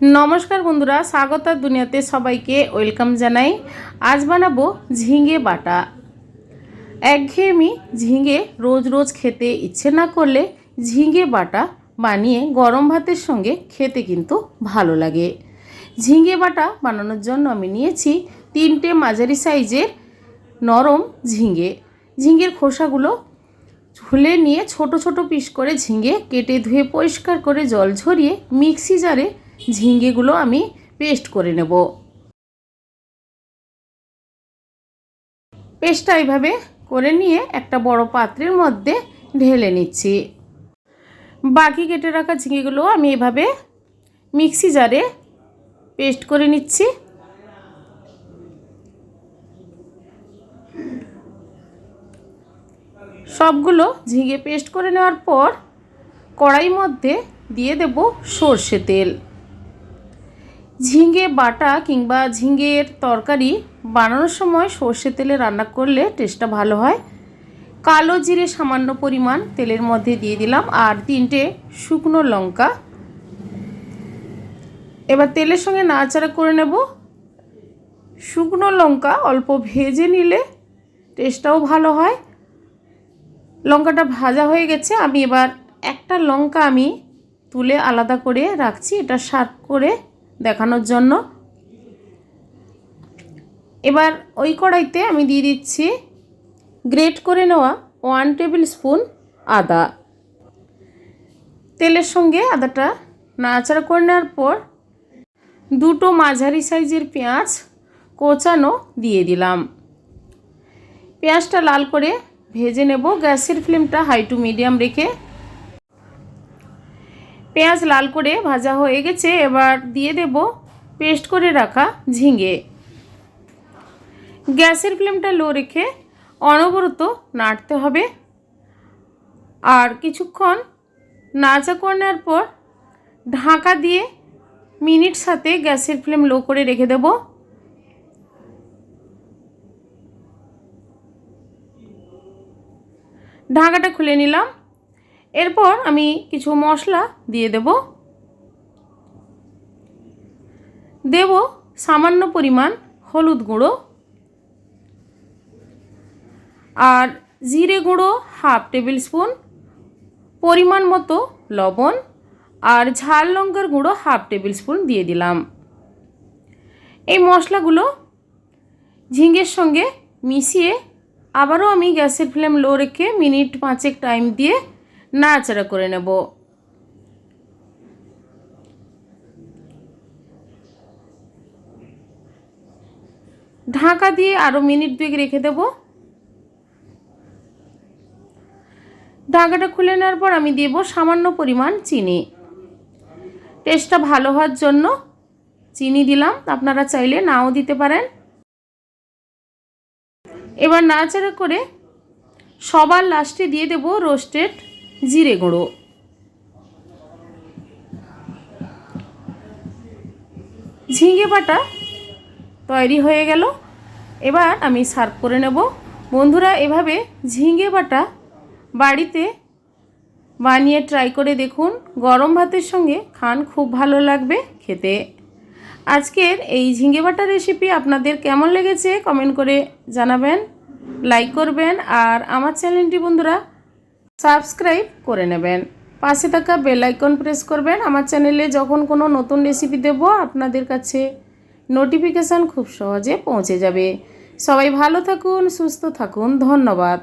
নমস্কার বন্ধুরা, স্বাগত দুনিয়াতে সবাইকে ওয়েলকাম জানাই। আজ বানাবো ঝিঙে বাটা। একঘেয়েমি ঝিঙে রোজ রোজ খেতে ইচ্ছে না করলে ঝিঙে বাটা বানিয়ে গরম ভাতের সঙ্গে খেতে কিন্তু ভালো লাগে। ঝিঙে বাটা বানানোর জন্য আমি নিয়েছি তিনটে মাঝারি সাইজের নরম ঝিঙে। ঝিঙের খোসাগুলো ঝুলে নিয়ে ছোট ছোট পিস করে ঝিঙে কেটে ধুয়ে পরিষ্কার করে জল ঝরিয়ে মিক্সি জারে ঝিঙেগুলো আমি পেস্ট করে নেব। পেস্টটা এইভাবে করে নিয়ে একটা বড় পাত্রের মধ্যে ঢেলে নিচ্ছি। বাকি কেটে রাখা ঝিঙেগুলো আমি এভাবে মিক্সি জারে পেস্ট করে নিচ্ছি। সবগুলো ঝিঙে পেস্ট করে নেওয়ার পর কড়াই মধ্যে দিয়ে দেব সর্ষে তেল। ঝিঙে বাটা কিংবা ঝিঙের তরকারি বানানোর সময় সর্ষে তেলে রান্না করলে টেস্টটা ভালো হয়। কালো জিরে সামান্য পরিমাণ তেলের মধ্যে দিয়ে দিলাম আর তিনটে শুকনো লঙ্কা। এবার তেলের সঙ্গে নাড়াচাড়া করে নেব। শুকনো লঙ্কা অল্প ভেজে নিলে টেস্টটাও ভালো হয়। লঙ্কাটা ভাজা হয়ে গেছে, আমি এবার একটা লঙ্কা আমি তুলে আলাদা করে রাখছি, এটা শার্প করে দেখানোর জন্য। এবার ওই কড়াইতে আমি দিয়ে দিচ্ছি গ্রেট করে নেওয়া ওয়ান টেবিল স্পুন আদা। তেলের সঙ্গে আদাটা নাড়াচাড়া করে নেওয়ার পর দুটো মাঝারি সাইজের পেঁয়াজ কোচানো দিয়ে দিলাম। পেঁয়াজটা লাল করে ভেজে নেব। গ্যাসের ফ্লেমটা হাই টু মিডিয়াম রেখে পেঁয়াজ লাল করে ভাজা হয়ে গেছে, এবার দিয়ে দেব পেস্ট করে রাখা ঝিঙে। গ্যাসের ফ্লেমটা লো রেখে অনবরত নাড়তে হবে। আর কিছুক্ষণ নাচা করে নেওয়ার পর ঢাকা দিয়ে মিনিট সাথে গ্যাসের ফ্লেম লো করে রেখে দেব। ঢাকাটা খুলে নিলাম। এরপর আমি কিছু মশলা দিয়ে দেব। দেব সামান্য পরিমাণ হলুদ গুঁড়ো আর জিরে গুঁড়ো হাফ টেবিল স্পুন পরিমাণ মতো লবণ আর ঝাল লঙ্কার গুঁড়ো হাফ টেবিল স্পুন দিয়ে দিলাম। এই মশলাগুলো ঝিঙের সঙ্গে মিশিয়ে আবারও আমি গ্যাসের ফ্লেম লো রেখে মিনিট পাঁচেক টাইম দিয়ে নাড়াচাড়া করে নেব। ঢাকা দিয়ে আরও মিনিট দুয়েক রেখে দেব। ঢাকাটা খুলে নেওয়ার পর আমি দেব সামান্য পরিমাণ চিনি। টেস্টটা ভালো হওয়ার জন্য চিনি দিলাম। আপনারা চাইলে নাও দিতে পারেন। এবার নাড়াচাড়া করে সবার লাস্টে দিয়ে দেব রোস্টেড জিরে গুঁড়ো। ঝিঙে বাটা তৈরি হয়ে গেল। এবার আমি সার্ভ করে নেব। বন্ধুরা, এভাবে ঝিঙে বাটা বাড়িতে বানিয়ে ট্রাই করে দেখুন। গরম ভাতের সঙ্গে খান খুব ভালো লাগবে খেতে। আজকের এই ঝিঙে বাটা রেসিপি আপনাদের কেমন লেগেছে? কমেন্ট করে জানাবেন লাইক করবেন, আর আমার চ্যানেলটি বন্ধুরা সাবস্ক্রাইব করে নেবেন। পাশে থাকা বেল আইকন প্রেস করবেন। আমার চ্যানেলে যখন কোনো নতুন রেসিপি দেব, আপনাদের কাছে নোটিফিকেশান খুব সহজে পৌঁছে যাবে। সবাই ভালো থাকুন, সুস্থ থাকুন। ধন্যবাদ।